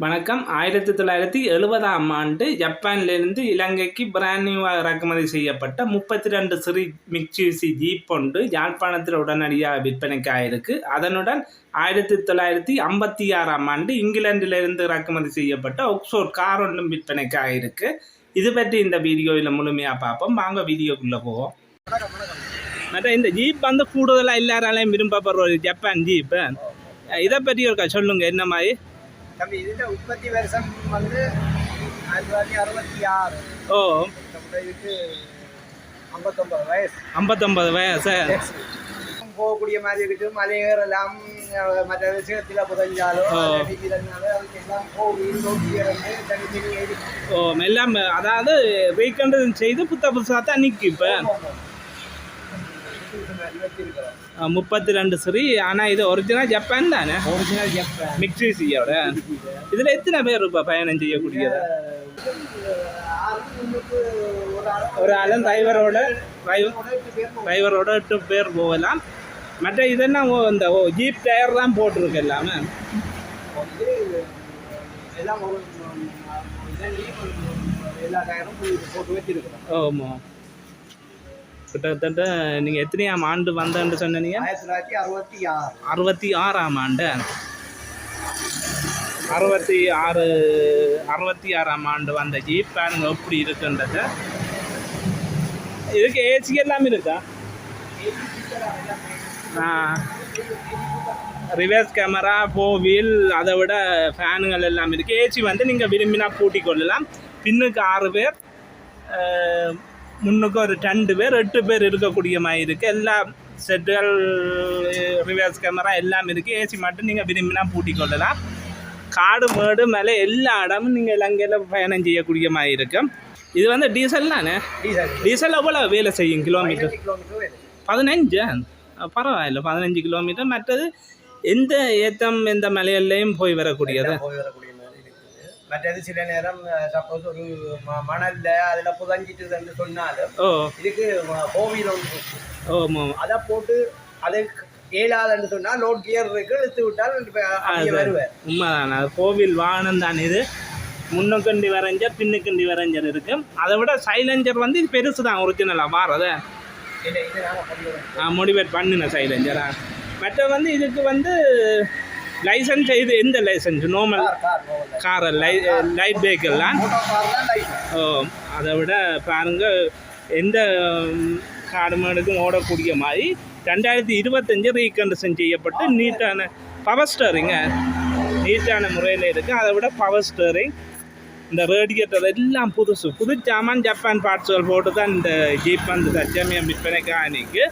வணக்கம். ஆயிரத்தி தொள்ளாயிரத்தி எழுபதாம் ஆண்டு ஜப்பானிலிருந்து இலங்கைக்கு பிராண்டிவாக இறக்குமதி செய்யப்பட்ட முப்பத்தி ரெண்டு சிறி மிக்சிசி ஜீப் ஒன்று யாழ்ப்பாணத்தில் உடனடியாக விற்பனைக்காயிருக்கு. அதனுடன் ஆயிரத்தி தொள்ளாயிரத்தி ஐம்பத்தி ஆறாம் ஆண்டு இங்கிலாந்திலிருந்து இறக்குமதி செய்யப்பட்ட ஒக்ஸ்போர்ட் கார் ஒன்றும் விற்பனைக்காயிருக்கு. இது பற்றி இந்த வீடியோவில் முழுமையாக பார்ப்போம். வாங்க வீடியோக்குள்ளே போவோம். மற்ற இந்த ஜீப் வந்து கூடுதலாக எல்லாராலையும் விரும்பப்படுற ஒரு ஜப்பான் ஜீப்பு. இதை பற்றி ஒரு சொல்லுங்கள் என்ன மாதிரி? தம்பி இதுல உற்பத்தி வருஷம் வந்து ஆயிரத்தி தொள்ளாயிரத்தி அறுபத்தி ஆறு. ஓ. இதுக்கு ஐம்பத்தொம்பது வயசு. ஐம்பத்தொம்பது வயசு. போகக்கூடிய மாதிரி இருக்கு. மலையேறலாம் மற்ற விஷயத்தில் புதஞ்சாலோ ஆ. அடிக்கிறதுனால அதுக்கு எல்லாம் போகி நோக்கி இறந்து தனித்தனி இருக்கு ஓ எல்லாம் அதாவது ரீகண்டது செய்து புத்த புதுசாக தான் நிற்கும் இப்போ. முப்பத்தி ரெண்டு சரி. ஆனால் இது ஒரிஜினல் ஜப்பான் தானே? ஒரிஜினல் ஜப்பான் மிக்சிசியோட இதில் எத்தனை பேர் இப்போ பயணம் செய்யக்கூடியது? ஒரு ஆள் ஒரு ஆளும் டிரைவரோட. டிரைவரோட எட்டு பேர் போகலாம். மற்ற இதெல்லாம் இந்த ஜீப் டயர் தான் போட்டிருக்கு எல்லாமே. எல்லா டயரும் போட்டு வச்சிருக்கிறோம். ஆமாம் கிட்டத்தட்ட நீங்கள் எத்தனையாம் ஆண்டு வந்தேன்னு சொன்னீங்க? ஆயிரத்தி தொள்ளாயிரத்தி அறுபத்தி ஆறு. அறுபத்தி ஆறாம் ஆண்டு. அறுபத்தி ஆறு அறுபத்தி ஆறாம் ஆண்டு வந்த ஜீப் பாருங்க எப்படி இருக்குன்றது? இதுக்கு ஏசி எல்லாம் இருக்கா? ரிவர்ஸ் கேமரா ஃபோர் வீல் அதை விட ஃபேனுங்கள் எல்லாம் இருக்குது ஏசி வந்து நீங்கள் விரும்பினா பூட்டிக் கொள்ளலாம். பின்னுக்கு ஆறு பேர். முன்னுக்கு ஒரு ரெண்டு பேர் எட்டு பேர் இருக்கக்கூடிய மாதிரி இருக்குது எல்லா செட்டுகள் ரிவர்ஸ் கேமரா எல்லாம் இருக்குது ஏசி மட்டும் நீங்கள் விரும்பினா பூட்டிக் கொள்ளலாம். காடு மேடு மேலே எல்லா இடமும் நீங்கள் இலங்கையில் பயணம் செய்யக்கூடிய மாதிரி இருக்கும் இது வந்து டீசல் தானே? டீசல் எவ்வளோ வேலை செய்யும் கிலோமீட்டர் பதினஞ்சு பரவாயில்ல. பதினஞ்சு கிலோமீட்டர் மற்றது எந்த ஏத்தம் எந்த மலையிலையும் போய் வரக்கூடியது போய் வரக்கூடிய மாதிரி இருக்குது மற்றது சில நேரம் சப்போஸ் ஒரு மணல்ல அதுல புதஞ்சிட்டு சொன்னாலும் ஓ. இதுக்கு கோவில் ஒன்று அதை போட்டு அது ஏழாதுன்னு சொன்னா லோட் கியர் இருக்கு இழுத்து விட்டால் வருவார் உண்மைதான். அது கோவில் வாகனம் தான் இது. முன்னுக்கண்டி வரைஞ்சர் பின்னுக்கண்டி வரைஞ்சர் இருக்கு. அதை விட சைலஞ்சர் வந்து இது பெருசு தான் ஒரிஜினலாக மாறத மோடிவேட் பண்ணின சைலஞ்சரா மற்ற வந்து இதுக்கு வந்து லைசன்ஸ் இது எந்த லைசன்ஸ் நார்மல் கார் லை லைட் தான் லைசன்ஸ் ஓ அதை விட பாருங்க எந்த ம், காடு மாடுக்கும் ஓடக்கூடிய மாதிரி ரெண்டாயிரத்தி இருபத்தஞ்சு ரீகண்டிஷன் செய்யப்பட்டு நீட்டான பவர் ஸ்டேரிங்க நீட்டான முறையில் இருக்குது அதை விட பவர் ஸ்டேரிங் இந்த ரேடியேட்டர் எல்லாம் புதுசு. புது சாமான் ஜப்பான் பார்ட்ஸுகள் போட்டு தான் இந்த ஜீப் வந்து தச்சமயம் விற்பனைக்கு அன்னைக்கு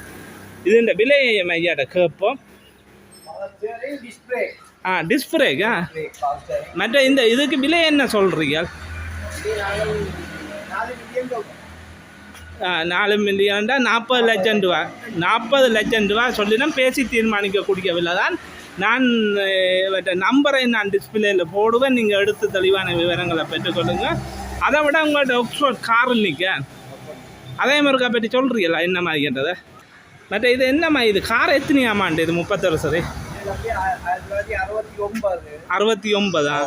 இது இந்த விலையை ஐயாட்ட கேட்போம். ஆ டிஸ்பிளேக்கா மற்ற இந்த இதுக்கு விலை என்ன சொல்கிறீங்க நாலு ஆ, நாலு மில்லியன்டா நாற்பது லட்சம் ரூபா. நாற்பது லட்சம் ரூபா சொல்லினா பேசி தீர்மானிக்கக்கூடிய விலை தான். நான் இவற்றை நம்பரை நான் டிஸ்பிளேயில் போடுவேன். நீங்கள் எடுத்து தெளிவான விவரங்களை பெற்றுக்கொள்ளுங்கள் அதை விட உங்கள்கிட்ட ஆக்ஸ்போர்ட் கார் நிற்க அதே மாதிரிக்கா பற்றி சொல்கிறீங்களா என்ன மாதிரின்றதை மற்ற இது என்னம்மா இது கார் எத்தனையாமாண்டு இது முப்பத்தொரு சரி அறுபத்தி ஒன்பது ஒன்பதா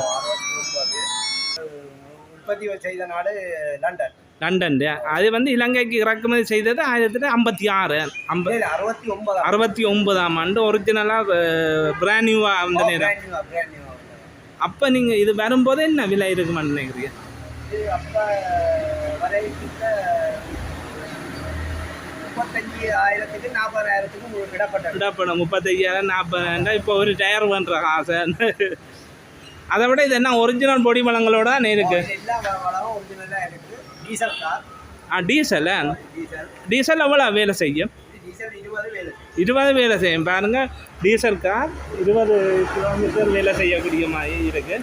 ஒன்பது உற்பத்தி செய்த நாடு லண்டன் லண்டன் அது வந்து இலங்கைக்கு இறக்குமதி செய்தது ஆயிரத்தி ஐம்பத்தி ஆறு அறுபத்தி ஒன்பதாம் அறுபத்தி ஒன்பதாம் ஆண்டு ஒரிஜினலாக பிராண்ட் நியூவாக அந்த நேரம். அப்போ நீங்கள் இது வரும்போது என்ன விலை இருக்குமான்னு நினைக்கிறீங்க இது அப்ப வரை கிட்ட முப்பத்தஞ்சு ஆயிரத்துக்கு நாற்பதாயிரத்துக்கு உங்களுக்கு விடப்பட்டது விடப்படும் முப்பத்தையாயிரம் நாற்பதாயிரம் இப்போ ஒரு டயர் பண்ணுற ஆசை. அதை விட இது என்ன ஒரிஜினல் பொடி வளங்களோட தான் இருக்கு. எல்லா டீசல் கார் ஆ டீசல் டீசல் டீசல் எவ்வளோ வேலை செய்யும்? இருபது வேலை செய்யும். பாருங்க டீசல் கார் இருபது கிலோமீட்டர் வேலை செய்யக்கூடிய மாதிரி இருக்கு.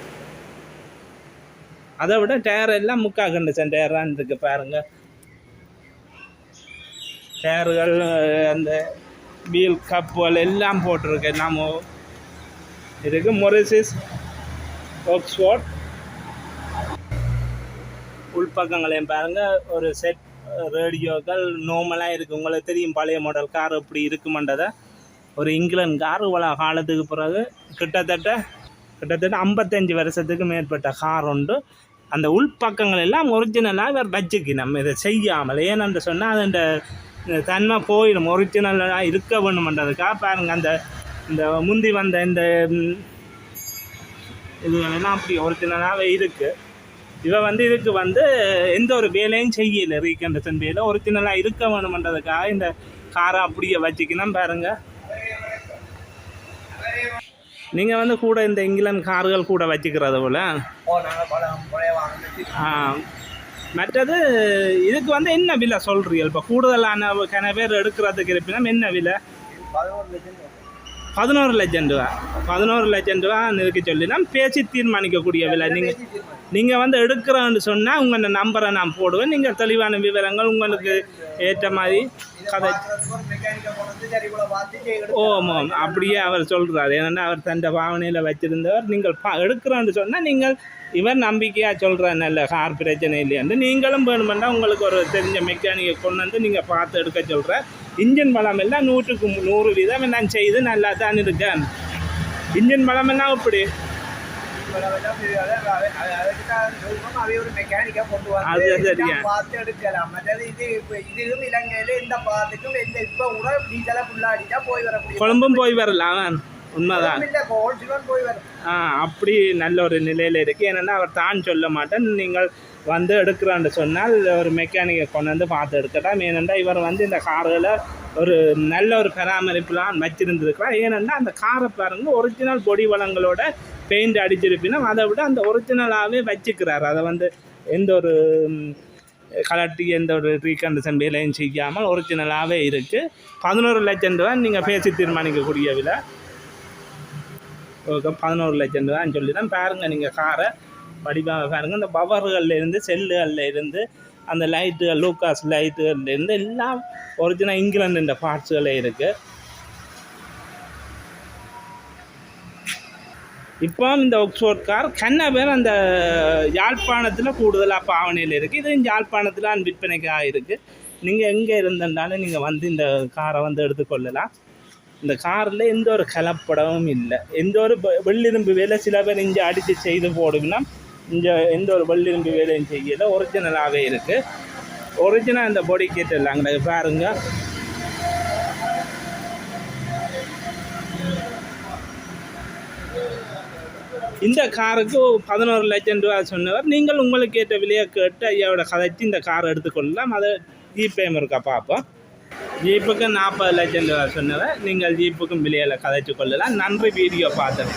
அதை விட டயர் எல்லாம் முக்கா கண்டிஷன் டயர் தான் இருக்கு. பாருங்க. டயர்கள் அந்த வீல் கப்புகள் எல்லாம் போட்டிருக்கு. நம்ம இதுக்கு மொரிசிஸ் ஆக்ஸ்ஃபோர்ட் உள்பக்கங்களையும் பாருங்கள் ஒரு செட் ரேடியோக்கள் நோமலாக இருக்குது உங்களுக்கு தெரியும் பழைய மாடல் கார் எப்படி இருக்குமன்றதை. ஒரு இங்கிலாந்து கார் இவ்வளோ காலத்துக்கு பிறகு கிட்டத்தட்ட கிட்டத்தட்ட ஐம்பத்தஞ்சு வருஷத்துக்கு மேற்பட்ட கார் உண்டு. அந்த உள்பக்கங்கள் எல்லாம் ஒரிஜினலாக இவர் வச்சுக்கு நம்ம இதை செய்யாமல். ஏன்னு சொன்னால் அது இந்த தன்மை போயிடும். ஒரிஜினலாக இருக்க வேணுமென்றதுக்காக பாருங்க அந்த இந்த முந்தி வந்த இந்த இதுகளெல்லாம் அப்படி ஒரிஜினலாகவே இருக்குது இவ வந்து இதுக்கு வந்து எந்த ஒரு வேலையும் செய்யலை. ரீகண்டசன் வேலை ஒரிஜினலாக இருக்க வேணுமென்றதுக்காக இந்த காரை அப்படியே வச்சுக்கணும் பாருங்க. நீங்கள் வந்து கூட இந்த இங்கிலாந்து கார்கள் கூட வச்சுக்கிறது போல? ஆ, மற்றது இதுக்கு வந்து என்ன விலை சொல்கிறீங்க இப்போ கூடுதலான கன பேர் எடுக்கிறதுக்கு இருப்பினா என்ன விலை? பதினோரு லட்சம் ரூபா. பதினோரு லட்சம் ரூபா இருக்கு சொல்லினா பேசி தீர்மானிக்கக்கூடிய விலை. நீங்கள். நீங்கள் வந்து எடுக்கிறோன்னு சொன்னால் உங்கள் நம்பரை நான் போடுவேன். நீங்கள் தெளிவான விவரங்கள் உங்களுக்கு ஏற்ற மாதிரி கதை ஓமாம் அப்படியே அவர் சொல்கிறார் ஏன்னா அவர் தன் பாவனையில் வச்சிருந்தவர். நீங்கள் பா எடுக்கிறோன்னு சொன்னால் நீங்கள் இவர் நம்பிக்கையாக சொல்கிற நல்ல கார் பிரச்சனை இல்லையாண்டு நீங்களும் வேணுமெண்டா உங்களுக்கு ஒரு தெரிஞ்ச மெக்கானிக்கை கொண்டு வந்து நீங்கள் பார்த்து எடுக்க சொல்கிற இன்ஜின் பலம் எல்லாம் நூற்றுக்கு நூறு வீதம் நான் செய்து நல்லா தான் இருக்கேன் இன்ஜின் பலம் எல்லாம் இப்படி அவை ஒரு மெக்கானிக்கா கொண்டு அது சரியா. கொழும்பும் போய் வரலாம் உண்மைதான் ஆ அப்படி நல்ல ஒரு நிலையில் இருக்குது ஏன்னா அவர் தான் சொல்ல மாட்டேன் நீங்கள் வந்து எடுக்கிறான்னு சொன்னால் ஒரு மெக்கானிக்கை கொண்டு வந்து பார்த்து எடுக்கட்டாம். ஏனெண்டா இவர் வந்து இந்த கார்களை ஒரு நல்ல ஒரு பராமரிப்புலாம் வச்சிருந்துருக்கிறார். ஏனென்றால் அந்த காரை பாருங்கள் ஒரிஜினல் பொடி வளங்களோட பெயிண்ட் அடிச்சிருப்பினும் அதை விட அந்த ஒரிஜினலாகவே வச்சுக்கிறார். அதை வந்து எந்த ஒரு கலட்டி எந்த ஒரு ரீகண்டிஷன் வேலையும் செய்யாமல் ஒரிஜினலாகவே இருக்குது பதினோரு லட்சம் ரூபா நீங்கள் பேசி தீர்மானிக்கக்கூடிய விலை. ஓகே பதினோரு லட்சம் ரூபான்னு சொல்லி தான் பாருங்கள் நீங்கள் காரை வடிவாக பாருங்கள் இந்த பவர்கள்லேருந்து செல்லுகளில் இருந்து அந்த லைட்டுகள் லூக்காஸ் லைட்டுகள்லேருந்து எல்லாம் ஒரிஜினல் இங்கிலாந்துன்ற இந்த பார்ட்ஸுகளே இருக்குது இப்போ இந்த ஒக்ஸ்போர்ட் கார் கண்ண பேர் அந்த யாழ்ப்பாணத்தில் கூடுதலாக பாவனையில் இருக்குது இது யாழ்ப்பாணத்தில் விற்பனைக்காக இருக்குது நீங்கள் எங்கே இருந்திருந்தாலும் நீங்கள் வந்து இந்த காரை வந்து எடுத்துக்கொள்ளலாம். இந்த காரில் எந்த ஒரு கலப்படமும் இல்லை. எந்த ஒரு வெள்ளிரும்பு வேலை சில பேர் இங்கே அடித்து செய்து போடுங்கன்னா இந்த எந்த ஒரு வெள்ளிரும்பு வேலையும் செய்யல. ஒரிஜினலாகவே இருக்குது ஒரிஜினல் அந்த பொடி கிட்ட இல்லாங்க பாருங்க. இந்த காருக்கு பதினோரு லட்சம் ரூபா சொன்னவர். நீங்கள் உங்களுக்கு ஏற்ற விலையை கேட்டு ஐயாவோட கதைச்சு இந்த கார் எடுத்துக்கொள்ளலாம். அதை ஜிபேம் இருக்கா பார்ப்போம். ஜீப்புக்கு நாற்பது லட்சம் ரூபா சொன்னவர். நீங்கள் ஜீப்புக்கும் விலையில் கதைச்சு கொள்ளலாம். நன்றி வீடியோ பார்த்தேன்